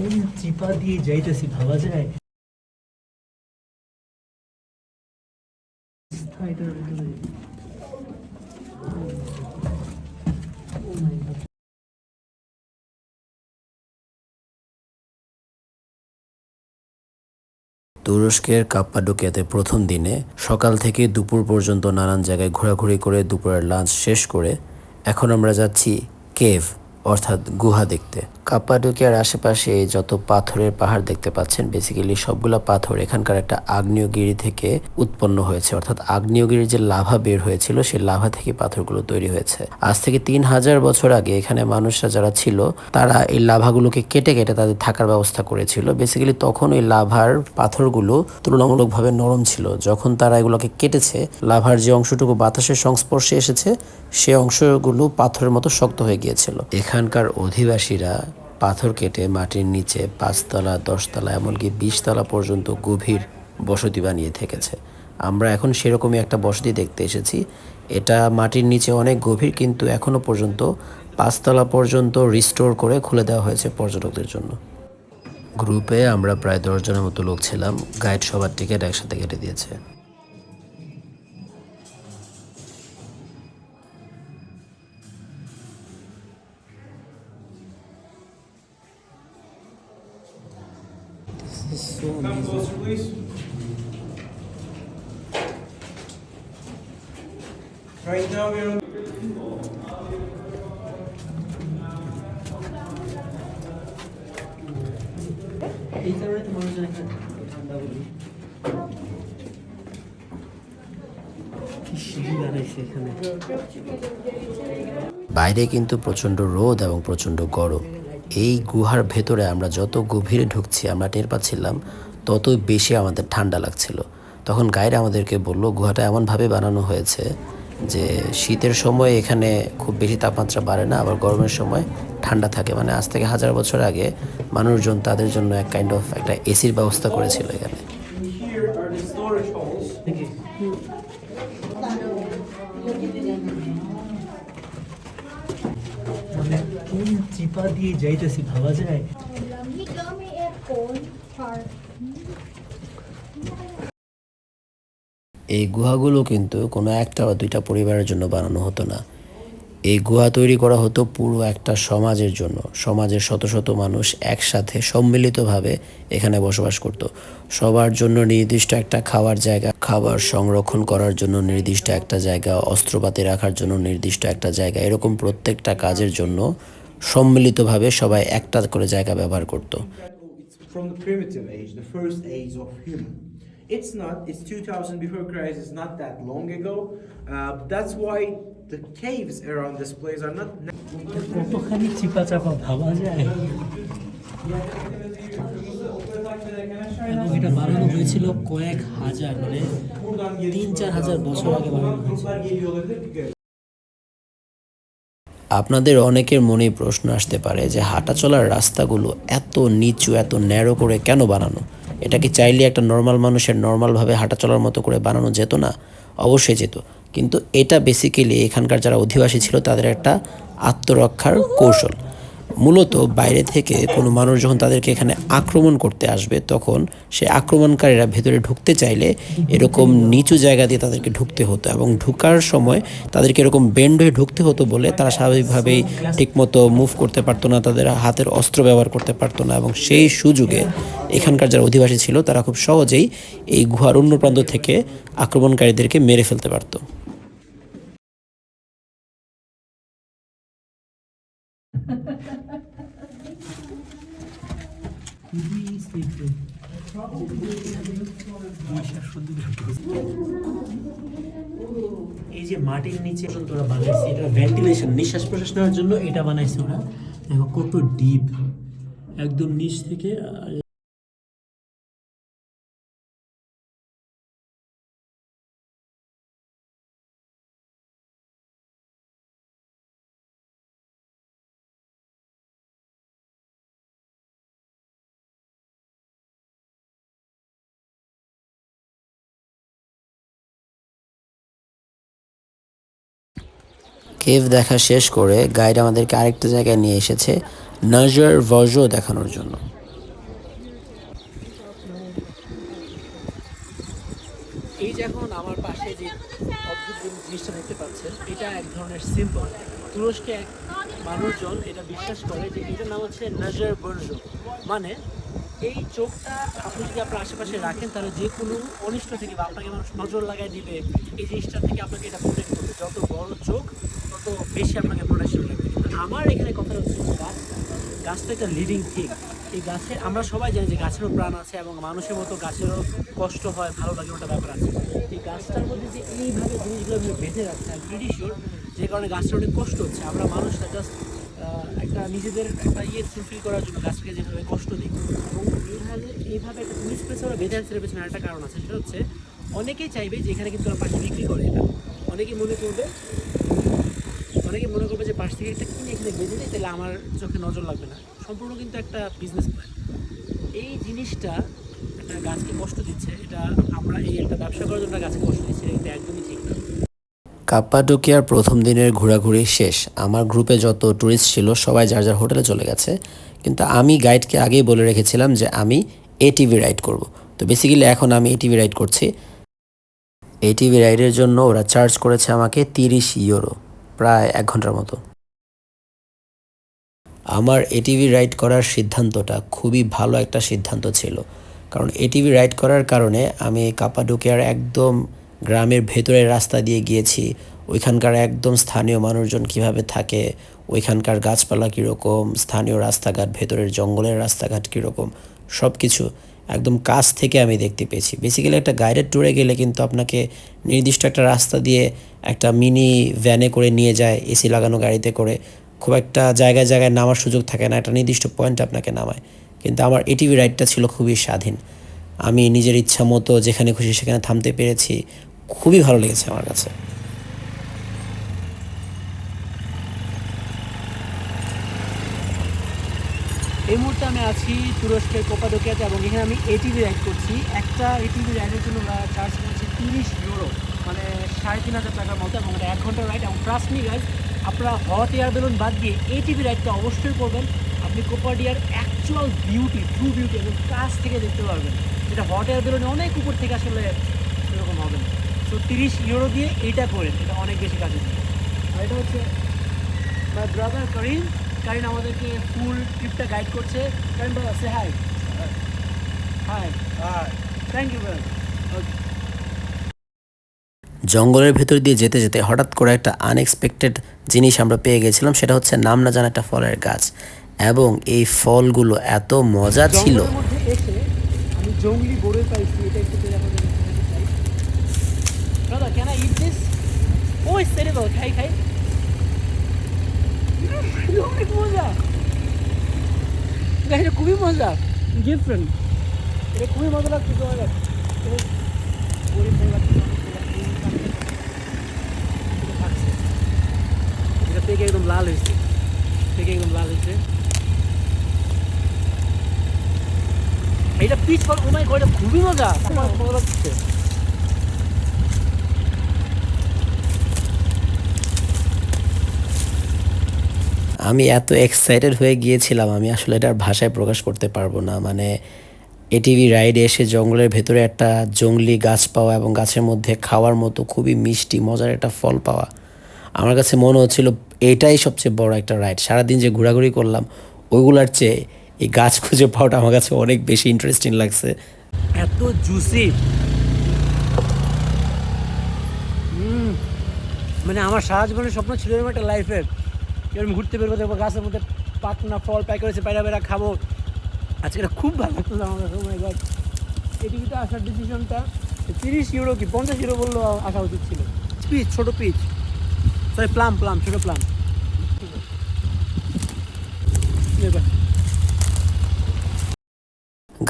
কোন চিপা দিয়ে যাইতেছি ভাবা যায়. তুরস্কের কাপ্পাডোকিয়াতে প্রথম দিনে সকাল থেকে দুপুর পর্যন্ত নানান জায়গায় ঘোরাঘুরি করে দুপুরের লাঞ্চ শেষ করে এখন আমরা যাচ্ছি কেভ, অর্থাৎ গুহা দেখতে কাপ্পাডোকিয়ার আশেপাশে যত পাথরের পাহাড় দেখতে পাচ্ছেন বেসিক্যালি সবগুলা পাথর এখানকার একটা আগ্নেয়গিরি থেকে উৎপন্ন হয়েছে। অর্থাৎ আগ্নেয়গিরির যে লাভা বের হয়েছিল, সেই লাভা থেকে পাথরগুলো তৈরি হয়েছে। আজ থেকে তিন হাজার বছর আগে এখানে মানুষরা যারা ছিল, তারা এই লাভাগুলোকে কেটে কেটে তাদের থাকার ব্যবস্থা করেছিল। বেসিক্যালি তখন ওই লাভার পাথরগুলো তুলনামূলকভাবে নরম ছিল। যখন তারা এগুলোকে কেটেছে, লাভার যে অংশটুকু বাতাসের সংস্পর্শে এসেছে, সে অংশগুলো পাথরের মতো শক্ত হয়ে গিয়েছিল। এখানকার অধিবাসীরা পাথর কেটে মাটির নিচে পাঁচতলা, দশতলা, এমনকি বিশতলা পর্যন্ত গভীর বসতি বানিয়ে থেকেছে। আমরা এখন সেরকমই একটা বসতি দেখতে এসেছি। এটা মাটির নিচে অনেক গভীর, কিন্তু এখনও পর্যন্ত পাঁচতলা পর্যন্ত রিস্টোর করে খুলে দেওয়া হয়েছে পর্যটকদের জন্য। গ্রুপে আমরা প্রায় দশজনের মতো লোক ছিলাম। গাইড সবার টিকিট একসাথে কেটে দিয়েছে। Is so amazing. closer, please. Right now, on. বাইরে কিন্তু প্রচণ্ড রোদ এবং প্রচণ্ড গরম এই গুহার ভেতরে আমরা যত গভীরে ঢুকছি, আমরা টের পাচ্ছিলাম তত বেশি আমাদের ঠান্ডা লাগছিল। তখন গাইড আমাদেরকে বলল, গুহাটা এমনভাবে বানানো হয়েছে যে শীতের সময় এখানে খুব বেশি তাপমাত্রা বাড়ে না, আবার গরমের সময় ঠান্ডা থাকে। মানে আজ থেকে হাজার বছর আগে মানুষজন তাদের জন্য এক কাইন্ড অফ একটা এসির ব্যবস্থা করেছিল এখানে Here are the storage holes. দেখি মানে চিপা দিয়ে যাইতেছি, ভাবা যায়. এই গুহাগুলো কিন্তু কোনো একটা বা দুইটা পরিবারের জন্য বানানো হতো না। এই গুহা তৈরি করা হতো পুরো একটা সমাজের জন্য। সমাজের শত শত মানুষ একসাথে সম্মিলিতভাবে এখানে বসবাস করত। সবার জন্য নির্দিষ্ট একটা খাওয়ার জায়গা, খাবার সংরক্ষণ করার জন্য নির্দিষ্ট একটা জায়গা, অস্ত্রপাতি রাখার জন্য নির্দিষ্ট একটা জায়গা, এরকম প্রত্যেকটা কাজের জন্য সম্মিলিতভাবে সবাই একটা করে জায়গা ব্যবহার করতো It's from the primitive age, the first age of human. It's not, it's 2000 before Christ, it's not that long ago. Uh, that's why the caves around this place are not. কতখানি চিপা চাপা ভাবা যায় এবং এটা বানানো হয়েছিল কয়েক হাজার মানে তিন চার হাজার বছর আগে বানানো হয়েছে আপনাদের অনেকের মনে প্রশ্ন আসতে পারে যে হাঁটা চলার রাস্তাগুলো এত নিচু, এত ন্যারো করে কেন বানানো? এটা কি চাইলে একটা নর্মাল মানুষের নর্মালভাবে হাঁটা চলার মতো করে বানানো যেত না? অবশ্যই যেত। কিন্তু এটা বেসিক্যালি এখানকার যারা অধিবাসী ছিল তাদের একটা আত্মরক্ষার কৌশল। মূলত বাইরে থেকে কোনো মানুষ যখন তাদেরকে এখানে আক্রমণ করতে আসবে, তখন সে আক্রমণকারীরা ভেতরে ঢুকতে চাইলে এরকম নিচু জায়গা দিয়ে তাদেরকে ঢুকতে হতো এবং ঢুকার সময় তাদেরকে এরকম বেন্ড হয়ে ঢুকতে হতো বলে তারা স্বাভাবিকভাবেই ঠিকমতো মুভ করতে পারতো না, তাদের হাতের অস্ত্র ব্যবহার করতে পারতো না এবং সেই সুযোগে এখানকার যারা অধিবাসী ছিল তারা খুব সহজেই এই গুহার অন্য প্রান্ত থেকে আক্রমণকারীদেরকে মেরে ফেলতে পারতো। এই যে মাটির নিচে তোরা বানাইছে এটা ভেন্টিলেশন নিঃশ্বাস প্রশ্বাস নেওয়ার জন্য এটা বানাইছে ওরা। দেখো কত ডিপ একদম নিচ থেকে কেভ দেখা শেষ করে গাইড আমাদেরকে আরেকটা জায়গায় নিয়ে এসেছে নজর ভজ দেখানোর জন্য। এই যে এখন আমার পাশে যে অদ্ভুত জিনিসটা দেখতে পাচ্ছেন, এটা এক ধরনের সিম্বল তুরস্কে এক মানুষজন এটা বিশ্বাস করে যে এটার নাম হচ্ছে নজর বর্জ মানে এই চোখটা আপনি যদি আপনার আশেপাশে রাখেন, তাহলে যে কোনো অনিষ্ট থেকে বা আপনাকে মানুষ নজর লাগাই দিবে, এই জিনিসটা থেকে আপনাকে এটা প্রোটেক্ট করবে। যত বড় চোখ, তত বেশি আপনাকে প্রোটেকশন লাগবে। আমার এখানে কথা হচ্ছে গাছ, গাছটা একটা লিভিং থিং এই গাছে আমরা সবাই জানি যে গাছেরও প্রাণ আছে এবং মানুষের মতো গাছেরও কষ্ট হয়, ভালো লাগে ওটা ব্যাপার আছে। এই গাছটার মধ্যে যে এইভাবে জিনিসগুলো বেঁধে রাখছে আমি প্রিটি যে কারণে গাছটা অনেক কষ্ট হচ্ছে। আমরা মানুষটা জাস্ট একটা নিজেদের একটা ইয়ে ফুলফিল করার জন্য গাছকে যেভাবে কষ্ট দিই। এবং এইভাবে এইভাবে একটা পেছে ওরা বেঁধে এর পেছনে একটা কারণ আছে, সেটা হচ্ছে অনেকেই চাইবে যে এখানে কিন্তু পাখি বিক্রি করে এটা। অনেকেই মনে করবে অনেকে মনে করবে যে পাশ থেকে একটা কিনে এখানে বেঁধে দেয় তাহলে আমার চোখে নজর লাগবে না। সম্পূর্ণ কিন্তু একটা বিজনেস প্ল্যান এই জিনিসটা একটা গাছকে কষ্ট দিচ্ছে, এটা আমরা এই একটা ব্যবসা করার জন্য গাছকে কষ্ট দিচ্ছি, এটা একদমই ঠিক না। কাপ্পাডোকিয়ার প্রথম দিনের ঘোরাঘুরি শেষ। আমার গ্রুপে যত ট্যুরিস্ট ছিল, সবাই যার যার হোটেলে চলে গেছে। কিন্তু আমি গাইডকে আগেই বলে রেখেছিলাম যে আমি এটিভি রাইড করব। তো বেসিক্যালি এখন আমি এটিভি রাইড করছি। এটিভি রাইডের জন্য ওরা চার্জ করেছে আমাকে তিরিশ ইউরো, প্রায় এক ঘণ্টার মতো। আমার এটিভি রাইড করার সিদ্ধান্তটা খুবই ভালো একটা সিদ্ধান্ত ছিল। কারণ এটিভি রাইড করার কারণে আমি কাপাডোকিয়ার একদম গ্রামের ভেতরের রাস্তা দিয়ে গিয়েছি। ওইখানকার একদম স্থানীয় মানুষজন কীভাবে থাকে? ওইখানকার গাছপালা কীরকম? স্থানীয় রাস্তাঘাট, ভেতরের জঙ্গলের রাস্তাঘাট কীরকম? সব কিছু একদম কাছ থেকে আমি দেখতে পেয়েছি। বেসিক্যালি একটা গাইডেড ট্যুরে গেলে কিন্তু আপনাকে নির্দিষ্ট একটা রাস্তা দিয়ে একটা মিনি ভ্যানে করে নিয়ে যায় এসি লাগানো গাড়িতে করে। খুব একটা জায়গায় জায়গায় নামার সুযোগ থাকে না, একটা নির্দিষ্ট পয়েন্ট আপনাকে নামায়। কিন্তু আমার এটিভি রাইডটা ছিল খুবই স্বাধীন। আমি নিজের ইচ্ছা মতো যেখানে খুশি সেখানে থামতে পেরেছি। খুবই ভালো লেগেছে আমার কাছে। এই মুহূর্তে আমি আছি তুরস্কের কোপাদোকিয়াতে এবং এখানে আমি এটিভি রাইড করছি। একটা এটিভি রাইডের জন্য ওরা চার্জ করছি তিরিশ ইউরো মানে সাড়ে তিন হাজার টাকার মতো এবং এক ঘণ্টার রাইড এবং ট্রাস্ট মি গাইজ আপনারা হট এয়ার বেলুন বাদ দিয়ে এটিভি রাইডটা অবশ্যই করবেন। আপনি কোপাডিয়ার অ্যাকচুয়াল বিউটি ট্রু বিউটি এবং কাছ থেকে দেখতে পারবেন। যেটা হট এয়ার বেলুনে অনেক উপর থেকে আসলে তো তিরিশ ইউরো দিয়ে এইটা করেন এটা অনেক বেশি কাজে দিবে আর এটা হচ্ছে মাই ব্রাদার করিম কারিন আমাদেরকে ফুল ট্রিপটা গাইড করছে। কারিন বাবা সে hi hi hi thank you ma'am okay জঙ্গলের ভেতর দিয়ে যেতে যেতে হঠাৎ করে একটা আনএক্সপেক্টেড জিনিস আমরা পেয়ে গেছিলাম সেটা হচ্ছে নাম না জানা একটা ফলের গাছ। এবং এই ফলগুলো এত মজা ছিল। আমি জঙ্গলি পাইছি এটা একটু পেয়ে আমাদের খেতে চাই দাদা ক্যান আই ইট দিস দাও খাই খাই উম, অনেক মজা এটা খুবই মজা ডিফারেন্ট এটা খুবই মজা লাগছে তোমার এটা পেকে একদম লাল হয়েছে পেকে একদম লাল হয়েছে এটা পিচ ফল ও মাই গড খুবই মজা। আমার মজা লাগছে। আমি এত এক্সাইটেড হয়ে গিয়েছিলাম, আমি আসলে এটার ভাষায় প্রকাশ করতে পারব না। মানে এটিভি রাইডে এসে জঙ্গলের ভেতরে একটা জঙ্গলি গাছ পাওয়া এবং গাছের মধ্যে খাওয়ার মতো খুবই মিষ্টি, মজার একটা ফল পাওয়া। আমার কাছে মনে হচ্ছিল, এটাই সবচেয়ে বড় একটা রাইড সারাদিন যে ঘোরাঘুরি করলাম, ওইগুলার চেয়ে এই গাছ খুঁজে পাওয়াটা আমার কাছে অনেক বেশি ইন্টারেস্টিং লাগছে। এত জুসি মানে আমার সারা জীবনের স্বপ্ন ছিল একটা লাইফের এরকম ঘুরতে বেরবো, দেখব গাছের মধ্যে পাকনা ফল প্যাক করেছে পায়রা বেড়া খাব। আজকে এটা খুব ভালো লাগতো আমার কাছে my God. এটিভিতে আসার ডিসিশনটা তিরিশ ইউরো কি পঞ্চাশ ইউরো বললেও আসা উচিত ছিল। পিচ ছোটো পিচ সরি প্লাম প্লাম ছোট প্লাম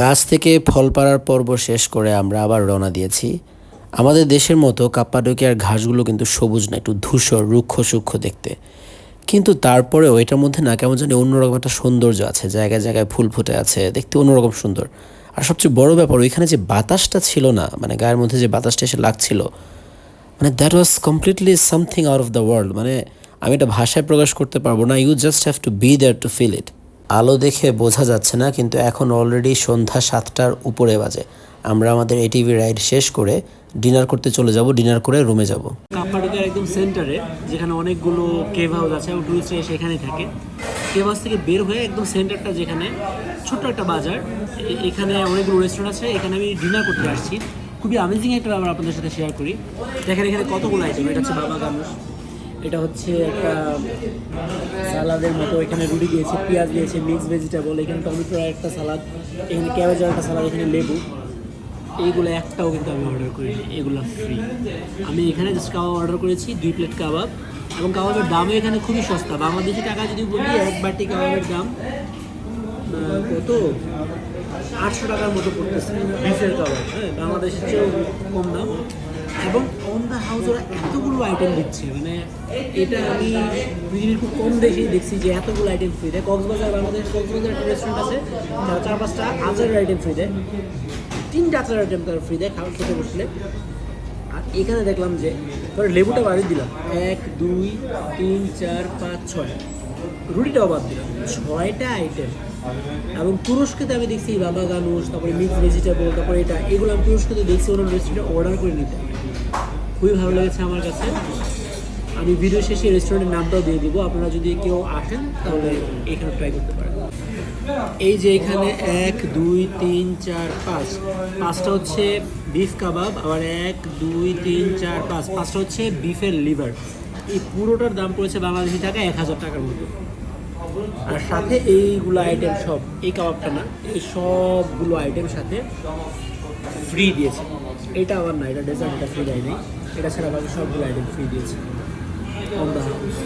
গাছ থেকে ফল পাড়ার পর্ব শেষ করে আমরা আবার রওনা দিয়েছি। আমাদের দেশের মতো কাপ্পাডোকিয়ার ঘাসগুলো কিন্তু সবুজ না, একটু ধূসর, রুক্ষ, সূক্ষ্ম দেখতে। কিন্তু তারপরেও এটার মধ্যে না কেমন জানি অন্যরকম একটা সৌন্দর্য আছে, জায়গায় জায়গায় ফুল ফুটে আছে, দেখতে অন্যরকম সুন্দর। আর সবচেয়ে বড় ব্যাপার, ওইখানে যে বাতাসটা ছিল না মানে গায়ের মধ্যে যে বাতাসটা এসে লাগছিল মানে that was completely something out of the world মানে আমি এটা ভাষায় প্রকাশ করতে পারব না you just have to be there to feel it আলো দেখে বোঝা যাচ্ছে না, কিন্তু এখন অলরেডি সন্ধ্যা সাতটার উপরে বাজে। আমরা আমাদের এটিভি রাইড শেষ করে ডিনার করতে চলে যাব ডিনার করে রুমে যাব। কাপ্পাডোকার একদম সেন্টারে যেখানে অনেকগুলো কেভ হাউস আছে এবং টুরিস্টরা সেখানেই থাকে। কেভ হাউস থেকে বের হয়ে একদম সেন্টারটা যেখানে ছোট্ট একটা বাজার এখানে অনেকগুলো রেস্টুরেন্ট আছে, এখানে আমি ডিনার করতে আসছি। খুবই আমেজিং একটা ব্যাপার আপনাদের সাথে শেয়ার করি। দেখেন এখানে কতগুলো আইটেম এটা হচ্ছে বাবা গানুষ এটা হচ্ছে একটা সালাদের মতো, এখানে রুটি দিয়েছে, পেঁয়াজ দিয়েছে মিক্স ভেজিটেবল এখানে টমেটোর একটা সালাদ, এখানে ক্যাবেজের একটা সালাদ, এখানে লেবু। এইগুলো একটাও কিন্তু আমি অর্ডার করিনি, এগুলো ফ্রি আমি এখানে জাস্ট কাবাব অর্ডার করেছি, দুই প্লেট কাবাব। এবং কাবাবের দামও এখানে খুবই সস্তা। বাংলাদেশি টাকা যদি বলি, এক বাটি কাবাবের দাম কত? আটশো টাকার মতো পড়তেছে। বিফের কাবাব হ্যাঁ বাংলাদেশের চেয়েও কম দাম। এবং অন দ্য হাউস ওরা এতগুলো আইটেম দিচ্ছে মানে এটা আমি পৃথিবীর খুব কম দেশেই দেখছি যে এতগুলো আইটেম ফ্রি দেয়। কক্সবাজার বাংলাদেশ কক্সবাজার একটা রেস্টুরেন্ট আছে চার পাঁচটা আচারের আইটেম ফ্রি দেয়। তিনটা আচারের আইটেম তারা ফ্রি দেয় খাওয়া খেতে বসলে। আর এখানে দেখলাম যে ধর লেবুটা বাড়ি দিলাম। এক, দুই, তিন, চার, পাঁচ, ছয়। রুটিটাও বাদ দিলাম। ছয়টা আইটেম এবং তুরস্কেতে আমি দেখছি বাবা গানুষ তারপরে মিক্স ভেজিটেবল তারপরে এটা, এগুলো আমি তুরস্কেতে দেখছি, ওনার রেস্টুরেন্টে অর্ডার করে নিতে। খুবই ভালো লেগেছে আমার কাছে। আমি ভিডিও শেষে রেস্টুরেন্টের নামটাও দিয়ে দিব। আপনারা যদি কেউ আসেন, তাহলে এখানে ট্রাই করতে পারেন। এই যে এখানে এক, দুই, তিন, চার, পাঁচ। পাঁচটা হচ্ছে বিফ কাবাব আবার এক, দুই, তিন, চার, পাঁচ। পাঁচটা হচ্ছে বিফের লিভার এই পুরোটার দাম পড়েছে বাংলাদেশি টাকা এক হাজার টাকার মতো। আর সাথে এইগুলো আইটেম সব, এই কাবাবটা না, এই সবগুলো আইটেম সাথে ফ্রি দিয়েছে। এটা আবার না, এটা ডেজার্ট এটা ফ্রি দেয় নাই এটা ছাড়া বাকি সবগুলো আইটেম ফ্রি দিয়েছে। On the house